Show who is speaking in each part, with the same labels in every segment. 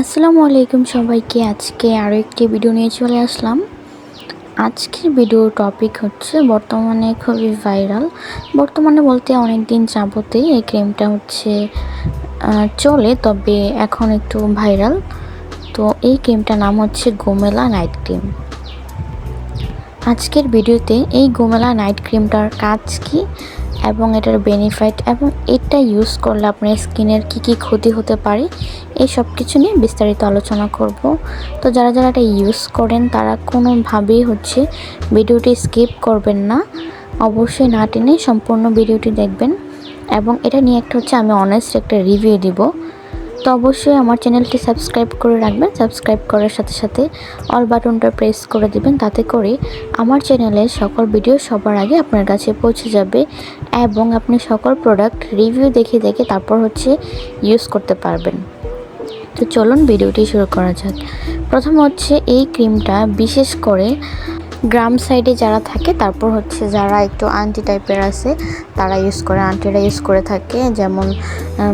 Speaker 1: আসসালামু আলাইকুম সবাইকে। আজকে আরও একটি ভিডিও নিয়ে চলে আসলাম। আজকের ভিডিও টপিক হচ্ছে বর্তমানে খুবই ভাইরাল বর্তমানে বলতে অনেক দিন যাবতে এই ক্রিমটা হচ্ছে চলে, তবে এখন একটু ভাইরাল তো এই ক্রিমটার নাম হচ্ছে গোমেলা নাইট ক্রিম আজকের ভিডিওতে এই গোমেলা নাইট ক্রিমটার কাজ কি? এবং এটার বেনিফিট এবং এটা ইউজ করলে আপনার স্কিনের কি কি ক্ষতি হতে পারে, এই সব কিছু নিয়ে বিস্তারিত আলোচনা করব। তো যারা যারা এটা ইউজ করেন, তারা কোনোভাবেই হচ্ছে ভিডিওটি স্কিপ করবেন না। অবশ্যই না টেনে সম্পূর্ণ ভিডিওটি দেখবেন এবং এটা নিয়ে একটা হচ্ছে আমি অনেস্ট একটা রিভিউ দিব। তো অবশ্যই আমার চ্যানেলটি সাবস্ক্রাইব করে রাখবেন। সাবস্ক্রাইব করার সাথে সাথে অল বাটনটা প্রেস করে দিবেন। তাতে করে আমার চ্যানেলে সকল ভিডিও সবার আগে আপনার কাছে পৌঁছে যাবে এবং আপনি সকল প্রোডাক্ট রিভিউ দেখে দেখে তারপর হচ্ছে ইউজ করতে পারবেন। তো চলুন ভিডিওটি শুরু করা যাক। প্রথম হচ্ছে এই ক্রিমটা বিশেষ করে গ্রাম সাইডে যারা থাকে, তারপর হচ্ছে যারা একটু আন্টি টাইপের আছে, তারা ইউজ করে আন্টিরা ইউজ করে থাকে। যেমন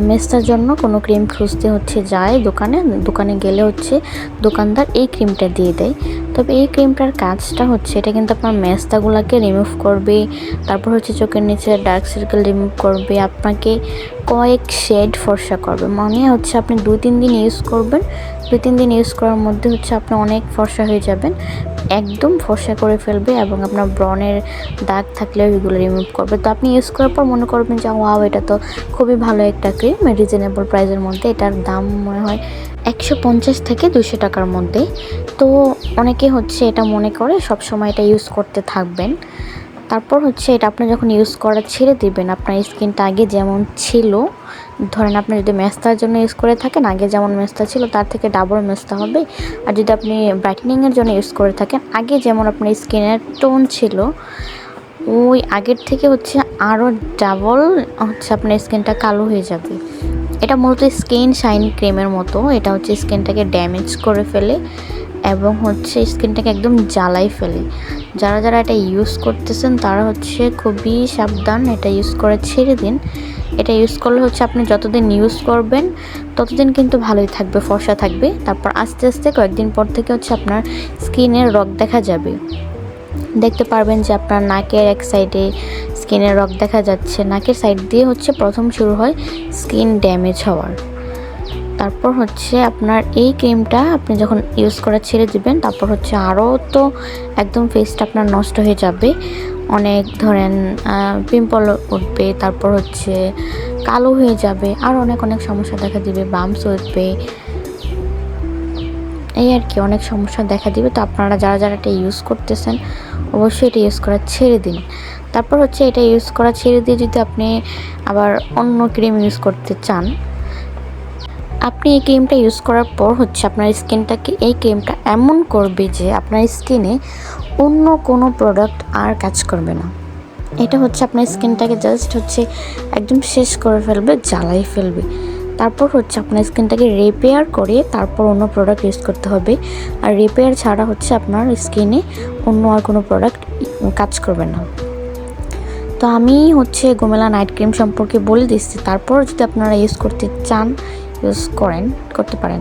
Speaker 1: মেস্তার জন্য কোনো ক্রিম খুঁজতে হচ্ছে যায় দোকানে দোকানে গেলে হচ্ছে দোকানদার এই ক্রিমটা দিয়ে দেয়। তবে এই ক্রিমটার কাজটা হচ্ছে, এটা কিন্তু আপনার মেস্তাগুলোকে রিমুভ করবে, তারপর হচ্ছে চোখের নিচে ডার্ক সার্কেল রিমুভ করবে, আপনাকে কয়েক শেড ফর্সা করবে। মানে হচ্ছে আপনি দুই, তিন দিন ইউজ করবেন। দুই, তিন দিন ইউজ করার মধ্যে হচ্ছে আপনি অনেক ফর্সা হয়ে যাবেন। একদম ফর্সা করে ফেলবে এবং আপনার ব্রনের দাগ থাকলে ওইগুলো রিমুভ করবে। তো আপনি ইউজ করার পর মনে করবেন যে, ওয়াও, এটা তো খুবই ভালো একটা ক্রিম রিজনেবল প্রাইসের মধ্যে। এটার দাম মনে হয় একশো পঞ্চাশ থেকে দুশো টাকার মধ্যে। তো অনেকে হচ্ছে এটা মনে করে সব সময় এটা ইউজ করতে থাকবেন। তারপর হচ্ছে এটা আপনি যখন ইউজ করা ছেড়ে দিবেন, আপনার স্কিনটা আগে যেমন ছিল, ধরেন আপনি যদি মেস্তার জন্য ইউজ করে থাকেন, আগে যেমন মেস্তা ছিল, তার থেকে ডাবল মেস্তা হবে। আর যদি আপনি ব্রাইটেনিংয়ের জন্য ইউজ করে থাকেন, আগে যেমন আপনার স্কিনের টোন ছিল, ওই আগের থেকে হচ্ছে আরও ডাবল হচ্ছে আপনার স্কিনটা কালো হয়ে যাবে। এটা মূলত স্কিন শাইন ক্রিমের মতো, এটা হচ্ছে স্কিনটাকে ড্যামেজ করে ফেলে। এবং হচ্ছে স্কিনটাকে একদম জ্বালাই ফেলে। যারা যারা এটা ইউজ করতেছেন, তারা হচ্ছে খুবই সাবধান এটা ইউজ করে ছেড়ে দিন। এটা ইউজ করলে হচ্ছে আপনি যতদিন ইউজ করবেন, ততদিন কিন্তু ভালোই থাকবে, ফর্সা থাকবে। তারপর আস্তে আস্তে কয়েকদিন পর থেকে হচ্ছে আপনার স্কিনের রগ দেখা যাবে। দেখতে পারবেন যে আপনার নাকের এক সাইডে স্কিনের রগ দেখা যাচ্ছে। নাকের সাইড দিয়ে হচ্ছে প্রথম শুরু হয় স্কিন ড্যামেজ হওয়ার। তারপর হচ্ছে আপনার এই ক্রিমটা আপনি যখন ইউজ করা ছেড়ে দিবেন, তারপর হচ্ছে আরও তো একদম ফেসটা আপনার নষ্ট হয়ে যাবে। অনেক ধরেন পিম্পল উঠবে, তারপর হচ্ছে কালো হয়ে যাবে আর অনেক অনেক সমস্যা দেখা দিবে বামস উঠবে। এই আর কি, অনেক সমস্যা দেখা দিবে। তো আপনারা যারা যারা এটা ইউজ করতেছেন, অবশ্যই এটা ইউজ করা ছেড়ে দিন। তারপর হচ্ছে এটা ইউজ করা ছেড়ে দিয়ে যদি আপনি আবার অন্য ক্রিম ইউজ করতে চান আপনি এই ক্রিমটা ইউজ করার পর হচ্ছে আপনার স্কিনটাকে এই ক্রিমটা এমন করবে যে আপনার স্কিনে অন্য কোনো প্রোডাক্ট আর কাজ করবে না। এটা হচ্ছে আপনার স্কিনটাকে জাস্ট হচ্ছে একদম শেষ করে ফেলবে জ্বালাই ফেলবে। তারপর হচ্ছে আপনার স্কিনটাকে রিপেয়ার করে তারপর অন্য প্রোডাক্ট ইউজ করতে হবে। আর রিপেয়ার ছাড়া হচ্ছে আপনার স্কিনে অন্য আর কোনো প্রোডাক্ট কাজ করবে না। তো আমি হচ্ছে গোমেলা নাইট ক্রিম সম্পর্কে বলে দিচ্ছি। তারপর যদি আপনারা ইউজ করতে চান ইউজ করেন করতে পারেন।